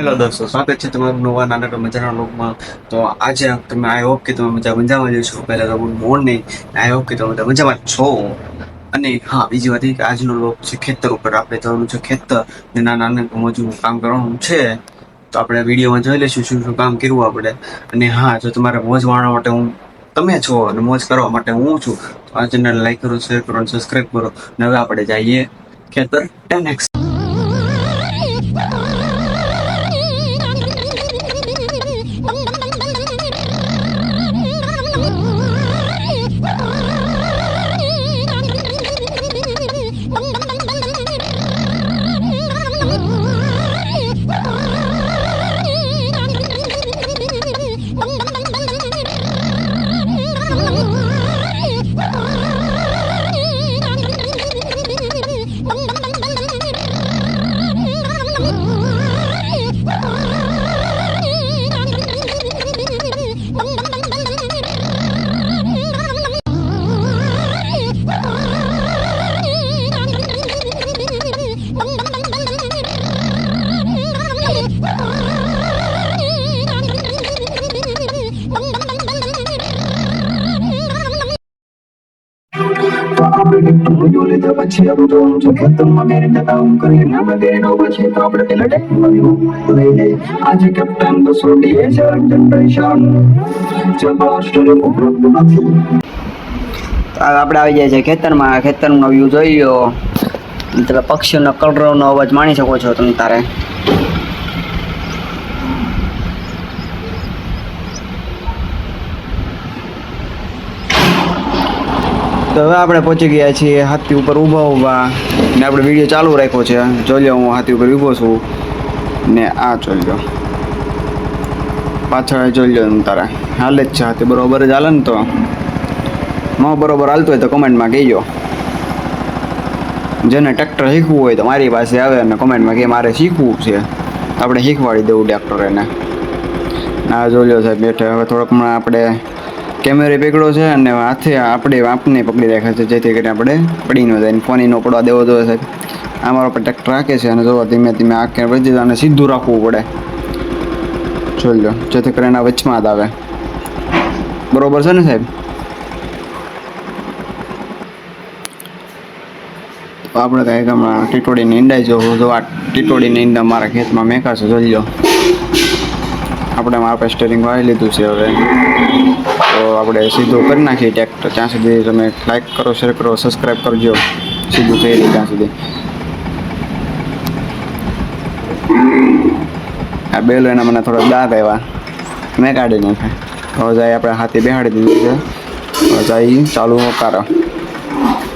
Hello દોસ્તો સ્વાગત છે તમારું નવા નાના મજાના લોકમાં. તો આજે તમે આઈ હોપ કે તમે મજા મજામાં જશો. પહેલા તો ગુડ મોર્નિંગ. આઈ હોપ કે તમે બધા મજામાં છો. અને હા, બીજી વાત કે આજનો લોક છે ખેતર ઉપર. આપણે જવાનું છે ખેતર. ને નાના નાના મજૂર કામ કરવાનું છે. તો આપણે વિડીયોમાં જોઈ લઈશું શું શું કામ કર્યું આપણે. અને હા, જો તમારે મોજ માણવા માટે હું તમે છો અને મોજ કરવા માટે હું છું, તો આ ચેનલ લાઈક કરો શેર કરો અને સબસ્ક્રાઈબ કરો. ને હવે આપણે જઈએ ખેતર. ટેન એક્સ જોયું લીધા પછી હવે જોઉં છું જતા મેરીને કરી ના અમે નો પછી તો આપણે પેલા જવું લઈ લઈએ. આજે કેપ્ટન તો છોડીએ છે જનરેશન જબરસ્ટરી ઉપલબ્ધ નથી આ આપણે આવી જાય છે ખેતરમાં. ખેતરનો વ્યૂ જોઈ લો તમે પક્ષીઓનો કલરવનો અવાજ માણી શકો છો તમે તારે. તો હવે આપણે પહોંચી ગયા છીએ હાથી ઉપર ઊભા ઊભા. ને આપણે વીડિયો ચાલુ રાખ્યો છે. જોઈ લો હું હાથી ઉપર ઊભો છું. ને આ જોઈ લો પાછળ જોઈ લો તારા. હાલે જ છે હાથી, બરોબર જ હાલે ને તો. ન બરોબર હાલતું હોય તો કમેન્ટમાં કહેજો. જેને ટ્રેક્ટર શીખવું હોય તો મારી પાસે આવે અને કમેન્ટમાં કે મારે શીખવું છે. આપણે શીખવાડી દેવું ટ્રેક્ટર એને. ના જોઈ સાહેબ, બેઠે. હવે થોડોક હમણાં આપણે કેમેરે પકડ્યો છે અને હાથે આપણે આપને પકડી રાખ્યા છે, જેથી કરીને આપણે પડી ન જાય ફોન ન પડવા દેવો જોઈએ સાહેબ. આ મારો પટેક રાખે છે અને જોવા ધીમે ધીમે આંખે વધી અને સીધું રાખવું પડે. જોઈ લો, જેથી કરીને વચમાં જ આવે. બરોબર છે ને સાહેબ? આપણે કાંઈક હમણાં ટીટોડીની ઈંડાઈ જો જો આ ટીટોડીની ઈંડા મારા ખેતમાં મેકાશે જોઈ લો. આપણે આપણે સ્ટેરિંગ વાળી લીધું છે હવે. તો આપણે સીધું કરી નાખીએ ટ્રેક્ટર ત્યાં સુધી તમે લાઈક કરો શેર કરો સબસ્ક્રાઈબ કરજો. સીધું થઈ રહ્યું ત્યાં સુધી. આ બેલો એના મને થોડા દાંત આવ્યા. મેં કાઢી નાખ્યા. હવે જાય આપણે હાથી બેહાડી દીધું છે. હવે જાય ચાલુ કરો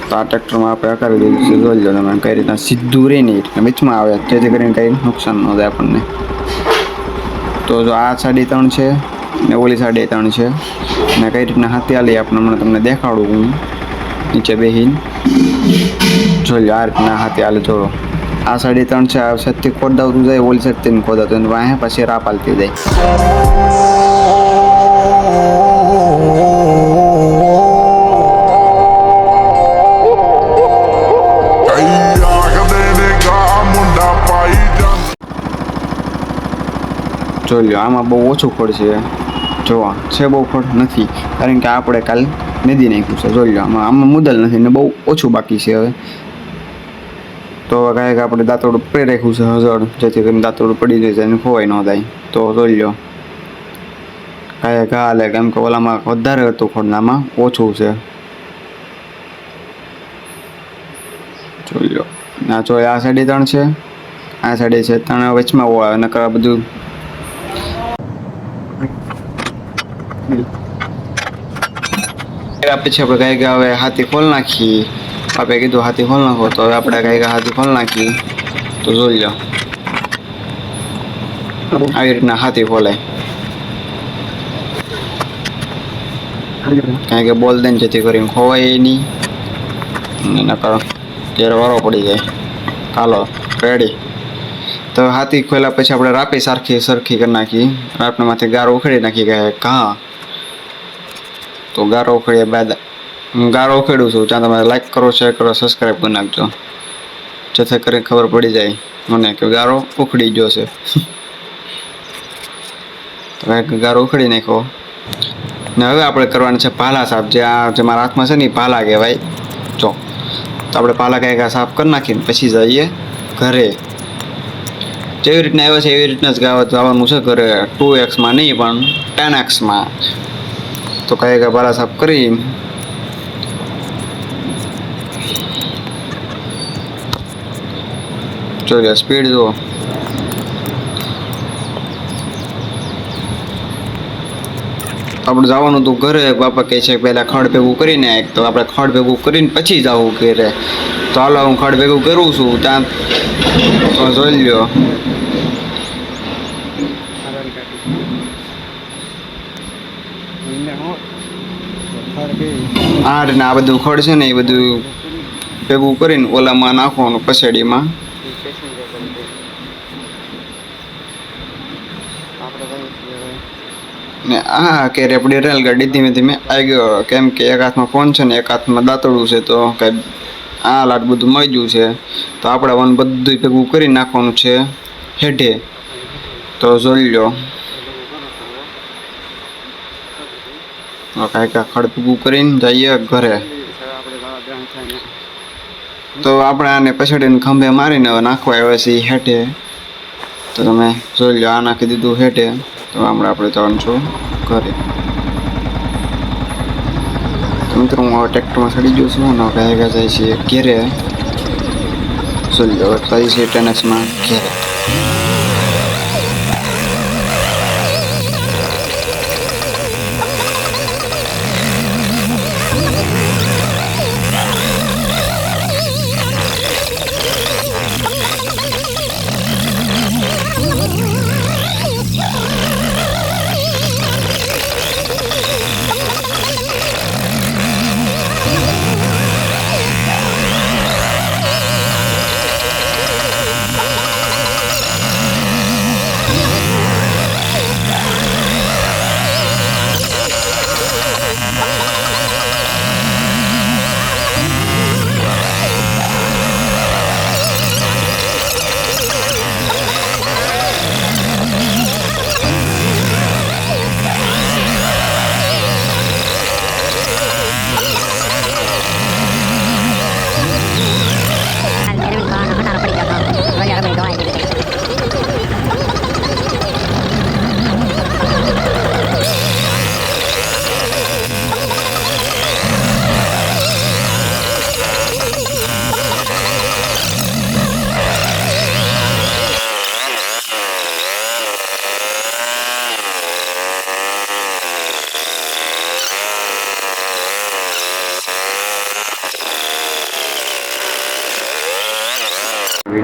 તો આ ટ્રેક્ટરમાં આપણે કરી દીધું છે. જોઈ લો તમે કઈ રીતના સીધું રહે નહીં વચમાં આવે. જેથી કરીને કંઈ નુકસાન ન થાય આપણને. તો જો આ સાડી ત્રણ છે ને ઓલી સાડી ત્રણ છે ને કઈ રીતના હાથિયા લઈ આપણે હમણાં તમને દેખાડું હું. નીચે બેહીન. જોઈ આ રીતના હાથી આલે જોડો આ સાડી ત્રણ છે, આ સત્ય ખોદાવતું જાય, ઓલી ખોદાવતું અને વાહે પછી રાપ આલતી જાય. જોઈ લો આમાં બહુ ઓછું ખોડ છે. જોવા, છે બહુ ખડ નથી. કારણ કે આપણે કાલ મેદી નાખ્યું છે, જોઈ લો આમાં આમાં મુદલ નથી ને બહુ ઓછું બાકી છે હવે. તો કાંઈક આપણે દાંતોડું પડી રાખ્યું છે હજળ, જેથી કરીને દાંતોડું પડી જાય અને ખોવાય ન થાય તો જોઈ લો કાંઈક હાલે, કેમ કે ઓલામાં વધારે હતું ખોડનામાં ઓછું છે. જોઈ લો ના જો આ સાડી ત્રણ છે, આ સાડી છે ત્રણ વચમાં હોય નકર આ બધું પછી આપણે કઈ કે હવે હાથી ખોલ નાખી. આપણે કીધું હાથી ખોલ નાખો, તો હવે આપણે ગાય કે હાથી ખોલ નાખી. તો જોઈ લો. આવી રીતના હાથી ખોલાય કારણ કે બોલ દેન જેથી કરીને ખોવાય અને નકર ત્યારે વારો પડી જાય. હાલો રેડી તો હાથી ખોલ્યા પછી આપણે રાપી સરખી સરખી કરી નાખી. રાપના માથે ગાર ઉખેડી નાખી ગયા કાં તો ગારો ખેડ્યા બાદ હું ગારો ખેડું છું. ત્યાં તમે લાઈક કરો શેર કરો સબસ્ક્રાઈબ કરી નાખજો. જેથી કરીને ખબર પડી જાય મને કે ગારો ઉખડી ગયો છે. એક ગારો ઉખડી નાખ્યો. ને હવે આપણે કરવાનું છે પાલા સાફ. જે આ જે મારા હાથમાં છે ને એ પાલા કહેવાય. જો, તો આપણે પાલા કાંઈક સાફ કરી નાખીને પછી જઈએ ઘરે. જેવી રીતના આવ્યો છે એવી રીતના જ ગાવા જવાનું છે ઘરે. ટુ એક્સમાં નહીં, પણ ટેન એક્સમાં તો આ પાલા સાફ કરી. જોઈએ સ્પીડ જુઓ. આપણે જવાનું હતું ઘરે, બાપા કહે છે પહેલાં ખડ ભેગું કરીને એક તો આપણે ખડ ભેગું કરીને પછી જવું ઘરે. તો હાલો, હું ખડ ભેગું કરું છું. ત્યાં જોઈ લ્યો. આ ને આ બધું ખડ છે ને એ બધું ભેગું કરીને ઓલામાં નાખવાનું પસેડીમાં ને આ કે રેપડી રેલગાડી ધીમે ધીમે આવી ગયો. કેમ કે એક હાથમાં ફોન છે ને એક હાથમાં દાંતડું છે તો કઈ આ લાટ બધું મળી ગયું છે. તો આપણે વન બધું ભેગું કરી નાખવાનું છે. હેઠે. તો જોઈ લો કાંઈક કાંઈ ખડ કરીને જઈએ ઘરે. તો આપણે આને પછાડીને ખંભે મારીને હવે નાખવા આવ્યા છીએ હેઠે. તો તમે જોઈ લો આ નાખી દીધું હેઠે. તો હમણાં આપણે જવાનું ઘરે. તો મિત્રો, હું હવે ટ્રેક્ટરમાં ચડી ગયો છું અને હવે આગળ જાય છે ઘેરે. જોઈ લો જાય છે ટેનિસમાં ઘેરે.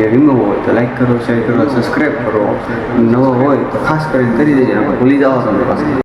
વીડિયો હોય તો લાઈક કરો શેર કરો સબસ્ક્રાઈબ કરો. નવો હોય તો ખાસ કરીને કરી દેજો આપણે ભૂલી જવા પાછા